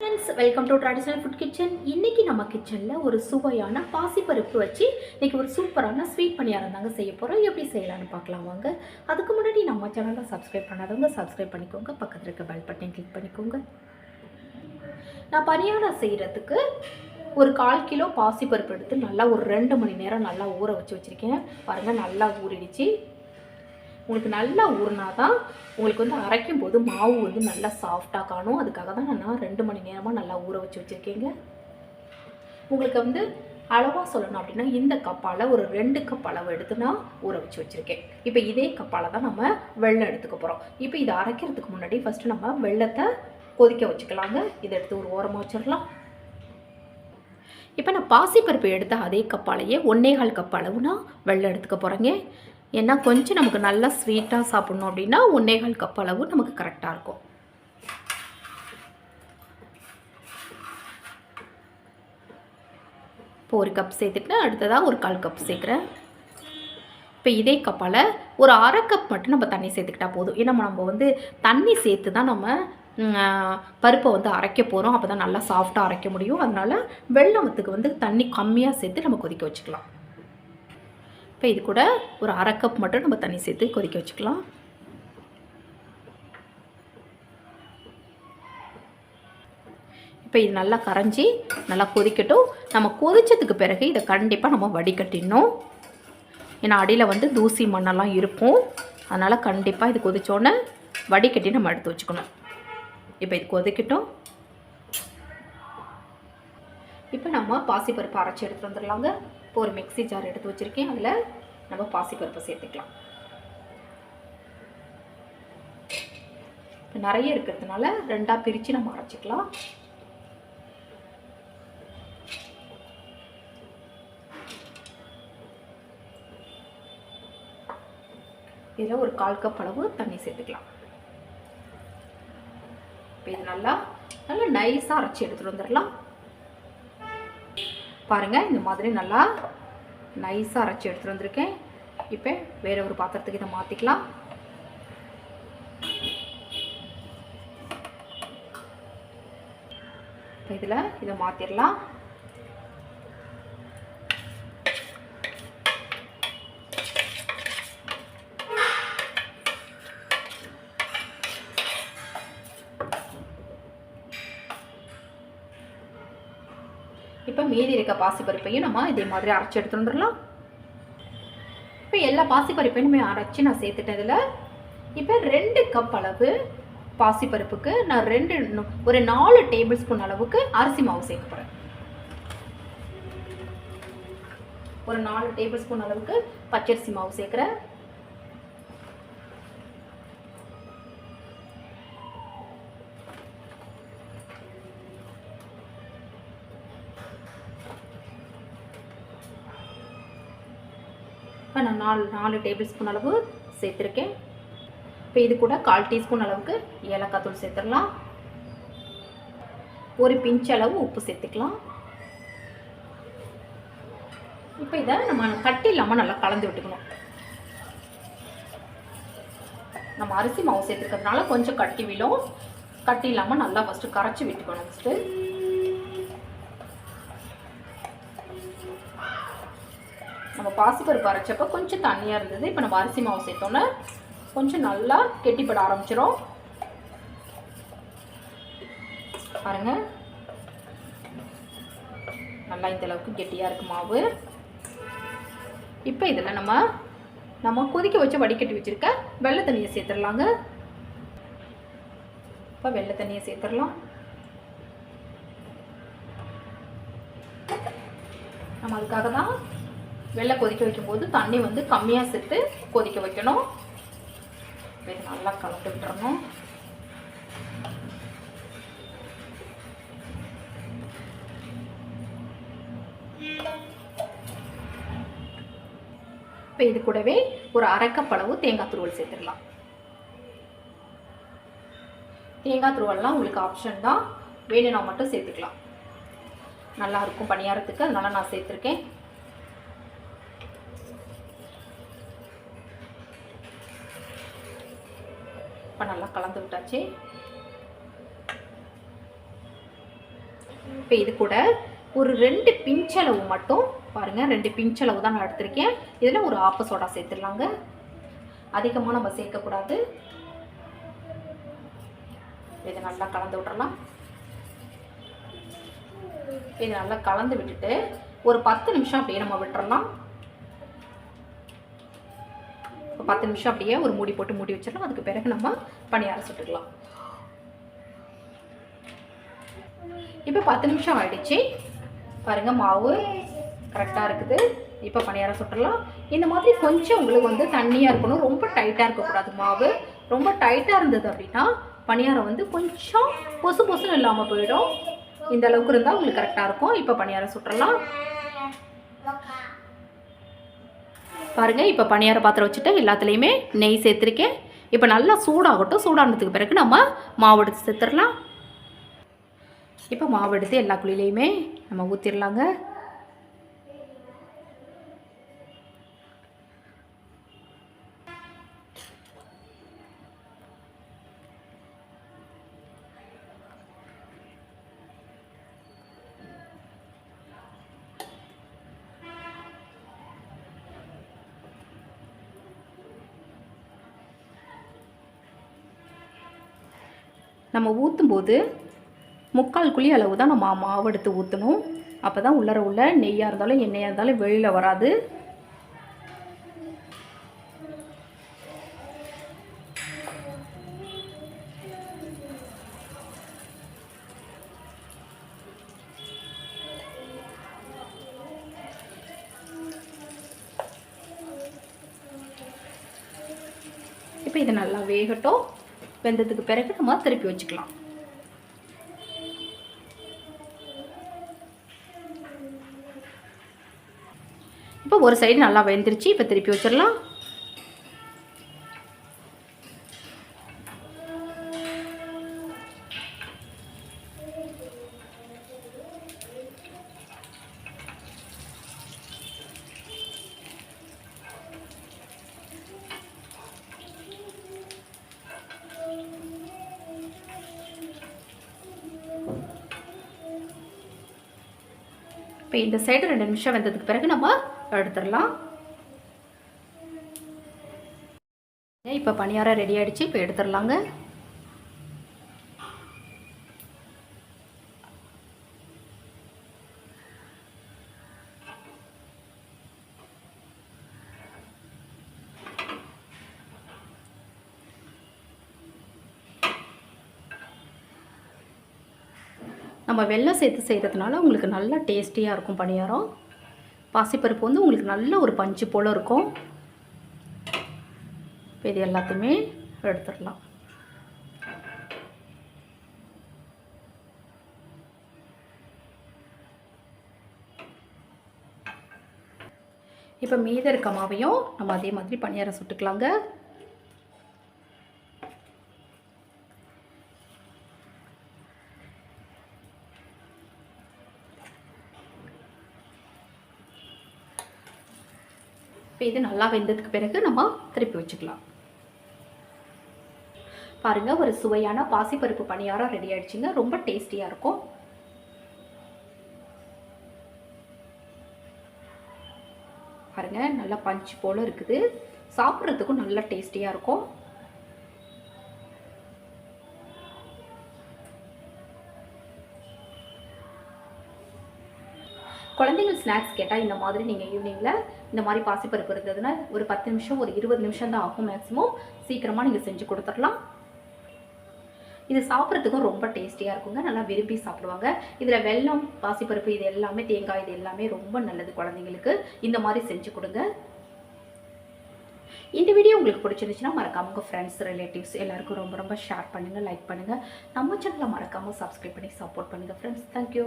Friends welcome to traditional food kitchen இன்றைக்கி நம்ம கிச்சனில் ஒரு சுவையான பாசிப்பருப்பு வச்சு இன்றைக்கி ஒரு சூப்பரான ஸ்வீட் பணியாரம் தாங்க செய்ய போகிறோம் எப்படி செய்யலாம்னு பார்க்கலாம் வாங்க. அதுக்கு முன்னாடி நம்ம சேனலை சப்ஸ்கிரைப் பண்ணாதவங்க சப்ஸ்கிரைப் பண்ணிக்கோங்க. பக்கத்தில் இருக்க பெல் பட்டன் கிளிக் பண்ணிக்கோங்க. நான் பணியாரம் செய்கிறதுக்கு ஒரு கால் கிலோ பாசிப்பருப்பு எடுத்து நல்லா ஒரு ரெண்டு மணி நேரம் நல்லா ஊற வச்சு வச்சுருக்கேன். பாருங்கள் நல்லா ஊறிடுச்சு. உங்களுக்கு நல்லா ஊறினா தான் உங்களுக்கு வந்து அரைக்கும் போது மாவு வந்து நல்லா சாஃப்டாக காணும். அதுக்காக தான் நான் ரெண்டு மணி நேரமாக நல்லா ஊற வச்சு வச்சுருக்கேங்க. உங்களுக்கு வந்து அளவாக சொல்லணும் அப்படின்னா இந்த கப்பால் ஒரு ரெண்டு கப் அளவு எடுத்து நான் ஊற வச்சு வச்சுருக்கேன். இப்போ இதே கப்பால் தான் நம்ம வெள்ளம் எடுத்துக்க போகிறோம் இப்போ இதை அரைக்கிறதுக்கு முன்னாடி ஃபஸ்ட்டு நம்ம வெள்ளத்தை கொதிக்க வச்சுக்கலாங்க. இதை எடுத்து ஒரு ஓரமாக வச்சிடலாம். இப்போ நான் பாசிப்பருப்பு எடுத்த அதே கப்பாலேயே ஒன்னே கால் கப் அளவு நான் வெள்ளம் எடுத்துக்க போகிறேங்க ஏன்னா கொஞ்சம் நமக்கு நல்லா ஸ்வீட்டாக சாப்பிட்ணும் அப்படின்னா ஒன்னே கால் கப் அளவு நமக்கு கரெக்டாக இருக்கும். இப்போ ஒரு கப் சேர்த்துட்டு அடுத்ததாக ஒரு கால் கப் சேர்க்குறேன். இப்போ இதே கப்பால் ஒரு அரை கப் மட்டும் நம்ம தண்ணி சேர்த்துக்கிட்டா போதும். ஏன்னா நம்ம வந்து தண்ணி சேர்த்து தான் நம்ம பருப்பை வந்து அரைக்க போகிறோம் அப்போ தான் நல்லா சாஃப்டாக அரைக்க முடியும். அதனால் வெள்ளத்துக்கு வந்து தண்ணி கம்மியாக சேர்த்து நம்ம கொதிக்க வச்சுக்கலாம். இப்போ இது கூட ஒரு அரை கப் மட்டும் நம்ம தண்ணி சேர்த்து கொதிக்க வச்சுக்கலாம். இப்போ இது நல்லா கரைஞ்சி நல்லா கொதிக்கட்டும். நம்ம கொதிச்சதுக்கு பிறகு இதை கண்டிப்பாக நம்ம வடிகட்டிடணும். ஏன்னா அடியில் வந்து தூசி மண்ணெல்லாம் இருக்கும். அதனால் கண்டிப்பாக இது கொதிச்சோன்னே வடிகட்டி நம்ம எடுத்து வச்சுக்கணும். இப்போ இது கொதிக்கட்டும். இப்போ நம்ம பாசிப்பருப்பு அரைச்சி எடுத்துகிட்டு வந்துடலாங்க. இப்போ ஒரு மிக்ஸி ஜார் எடுத்து வச்சுருக்கேன். அதில் நம்ம பாசிப்பருப்பை சேர்த்துக்கலாம். இப்போ நிறைய இருக்கிறதுனால ரெண்டாக பிரித்து நம்ம அரைச்சிக்கலாம். இதில் ஒரு கால் கப் அளவு தண்ணி சேர்த்துக்கலாம். இப்போ இது நல்லா நல்லா நைஸாக அரைச்சி எடுத்துகிட்டு வந்துடலாம். பாருங்கள் இந்த மாதிரி நல்லா நைஸாக அரைச்சி எடுத்துகிட்டு வந்திருக்கேன். இப்போ வேறு ஒரு பாத்திரத்துக்கு இதை மாற்றிக்கலாம் இப்போ இதில் இதை மாற்றிடலாம் இப்போ மீதி இருக்க பாசிப்பருப்பையும் நம்ம இதே மாதிரி அரைச்சி எடுத்து வந்துடலாம். இப்போ எல்லா பாசிப்பருப்பையும் நம்ம அரைச்சி நான் சேர்த்துட்டதில் இப்போ ரெண்டு கப் அளவு பாசிப்பருப்புக்கு நான் ரெண்டு ஒரு நாலு டேபிள் ஸ்பூன் அளவுக்கு அரிசி மாவு சேர்க்க போகிறேன் ஒரு நாலு டேபிள் ஸ்பூன் அளவுக்கு பச்சரிசி மாவு சேர்க்குறேன். இப்போ நான் நாலு நாலு டேபிள் ஸ்பூன் அளவு சேர்த்துருக்கேன். இப்போ இது கூட கால் டீஸ்பூன் அளவுக்கு ஏலக்காய் தூள் சேர்த்துடலாம் ஒரு பிஞ்ச் அளவு உப்பு சேர்த்துக்கலாம். இப்போ இதை நம்ம கட்டி இல்லாமல் நல்லா கலந்து விட்டுக்கணும். நம்ம அரிசி மாவு சேர்த்துருக்கிறதுனால கொஞ்சம் கட்டி விழும். கட்டி இல்லாமல் நல்லா ஃபஸ்ட்டு கரைச்சி விட்டுக்கணும் ஃபஸ்ட்டு நம்ம பாசிப்பருப்பு அரைச்சப்போ கொஞ்சம் தண்ணியாக இருந்தது. இப்போ நம்ம அரிசி மாவு சேர்த்தோன்னே கொஞ்சம் நல்லா கெட்டிப்பட ஆரம்பிச்சிடும் பாருங்க. நல்லா இந்த அளவுக்கு கெட்டியாக இருக்கு மாவு. இப்போ இதில் நம்ம நம்ம கொதிக்க வச்சு வடிகட்டி வச்சுருக்க வெள்ளை தண்ணியை சேர்த்துடலாங்க. இப்போ வெள்ளை தண்ணியை சேர்த்துடலாம். நம்ம அதுக்காக தான் வெள்ளை கொதிக்க வைக்கும்போது தண்ணி வந்து கம்மியாக சேர்த்து கொதிக்க வைக்கணும். இது நல்லா கலந்து விட்டுறணும். இப்போ இது கூடவே ஒரு அரைக்கப்பளவு தேங்காய் துருவல் சேர்த்துடலாம். தேங்காய் துருவல்லாம் உங்களுக்கு ஆப்ஷன் தான். வேணும்னா மட்டும் சேர்த்துக்கலாம். நல்லா இருக்கும் பணியாரத்துக்கு. அதனால் நான் சேர்த்துருக்கேன். இப்போ நல்லா கலந்து விட்டாச்சு. இப்போ இது கூட ஒரு ரெண்டு பிஞ்சளவு மட்டும் பாருங்கள் ரெண்டு பிஞ்சளவு தான் நான் எடுத்திருக்கேன். இதில் ஒரு ஆப்ப சோடா சேர்த்துடலாங்க. அதிகமாக நம்ம சேர்க்கக்கூடாது. இதை நல்லா கலந்து விட்றலாம் இதை நல்லா கலந்து விட்டுட்டு ஒரு பத்து நிமிஷம் அப்படியே நம்ம விட்டுறலாம். பத்து நிமிஷம் அப்படியே ஒரு மூடி போட்டு மூடி வச்சிடலாம். அதுக்கு பிறகு நம்ம பணியாரம் சுட்டுக்கலாம். இப்போ பத்து நிமிஷம் ஆகிடுச்சு பாருங்கள் மாவு கரெக்டாக இருக்குது. இப்போ பணியாரம் சுட்டுடலாம் இந்த மாதிரி கொஞ்சம் உங்களுக்கு வந்து தண்ணியாக இருக்கணும். ரொம்ப டைட்டாக இருக்கக்கூடாது மாவு. ரொம்ப டைட்டாக இருந்தது அப்படின்னா பணியாரம் வந்து கொஞ்சம் பொசு பொசுன்னு இல்லாமல் போயிடும். இந்த அளவுக்கு இருந்தால் உங்களுக்கு கரெக்டாக இருக்கும். இப்போ பணியாரம் சுட்டுடலாம் பாருங்கள் இப்போ பணியார பாத்திரம் வச்சுட்டு எல்லாத்துலேயுமே நெய் சேர்த்துருக்கேன். இப்போ நல்லா சூடாகட்டும். சூடானதுக்கு பிறகு நம்ம மாவு எடுத்து சேர்த்துடலாம். இப்போ மாவு எடுத்து எல்லா குழிலையுமே நம்ம ஊற்றிடலாங்க நம்ம ஊற்றும்போது முக்கால் குழி அளவு தான் நம்ம மாவு எடுத்து ஊற்றணும் அப்போ தான் உள்ளர உள்ள நெய்யாக இருந்தாலும் எண்ணெயாக இருந்தாலும் வெளியில் வராது. இப்போ இது நல்லா வேகட்டும். வெந்ததுக்கு பிறகு நம்ம திருப்பி வச்சுக்கலாம். இப்போ ஒரு சைடு நல்லா வெந்துருச்சு இப்போ திருப்பி வச்சிடலாம். இப்போ இந்த சைடு ரெண்டு நிமிஷம் வெந்ததுக்கு பிறகு நம்ம எடுத்துடலாம். இப்போ பணியாரம் ரெடி ஆகிடுச்சு இப்போ எடுத்துடலாங்க. நம்ம வெள்ளம் சேர்த்து செய்கிறதுனால உங்களுக்கு நல்லா டேஸ்டியாக இருக்கும் பணியாரம். பாசிப்பருப்பு வந்து உங்களுக்கு நல்ல ஒரு பஞ்சு போல் இருக்கும். இப்போ இது எல்லாத்தையுமே எடுத்துடலாம். இப்போ மீத இருக்க மாவையும் நம்ம அதே மாதிரி பணியாரம் சுட்டுக்கலாங்க. இப்போ இது நல்லா வெந்ததுக்கு பிறகு நம்ம திருப்பி வச்சுக்கலாம். பாருங்கள் ஒரு சுவையான பாசிப்பருப்பு பணியாரம் ரெடி ஆகிடுச்சிங்க ரொம்ப டேஸ்டியாக இருக்கும். பாருங்கள் நல்லா பஞ்சு போல் இருக்குது. சாப்பிட்றதுக்கும் நல்லா டேஸ்டியாக இருக்கும். குழந்தைகள் ஸ்நாக்ஸ் கேட்டால் இந்த மாதிரி நீங்கள் ஈவினிங்கில் இந்த மாதிரி பாசிப்பருப்பு இருந்ததுன்னா ஒரு பத்து நிமிஷம் ஒரு இருபது நிமிஷம் தான் ஆகும் மேக்ஸிமம் சீக்கிரமாக நீங்கள் செஞ்சு கொடுத்துடலாம். இது சாப்பிட்றதுக்கும் ரொம்ப டேஸ்டியாக இருக்குங்க. நல்லா விரும்பி சாப்பிடுவாங்க. இதில் வெல்லம் பாசிப்பருப்பு இது எல்லாமே தேங்காய் இது எல்லாமே ரொம்ப நல்லது குழந்தைங்களுக்கு. இந்த மாதிரி செஞ்சு கொடுங்க. இந்த வீடியோ உங்களுக்கு பிடிச்சிருந்துச்சுன்னா மறக்காம உங்கள் ஃப்ரெண்ட்ஸ் ரிலேட்டிவ்ஸ் எல்லாருக்கும் ரொம்ப ரொம்ப ஷேர் பண்ணுங்கள் லைக் பண்ணுங்கள் நம்ம சேனலை மறக்காமல் சப்ஸ்கிரைப் பண்ணி சப்போர்ட் பண்ணுங்கள் ஃப்ரெண்ட்ஸ் தேங்க்யூ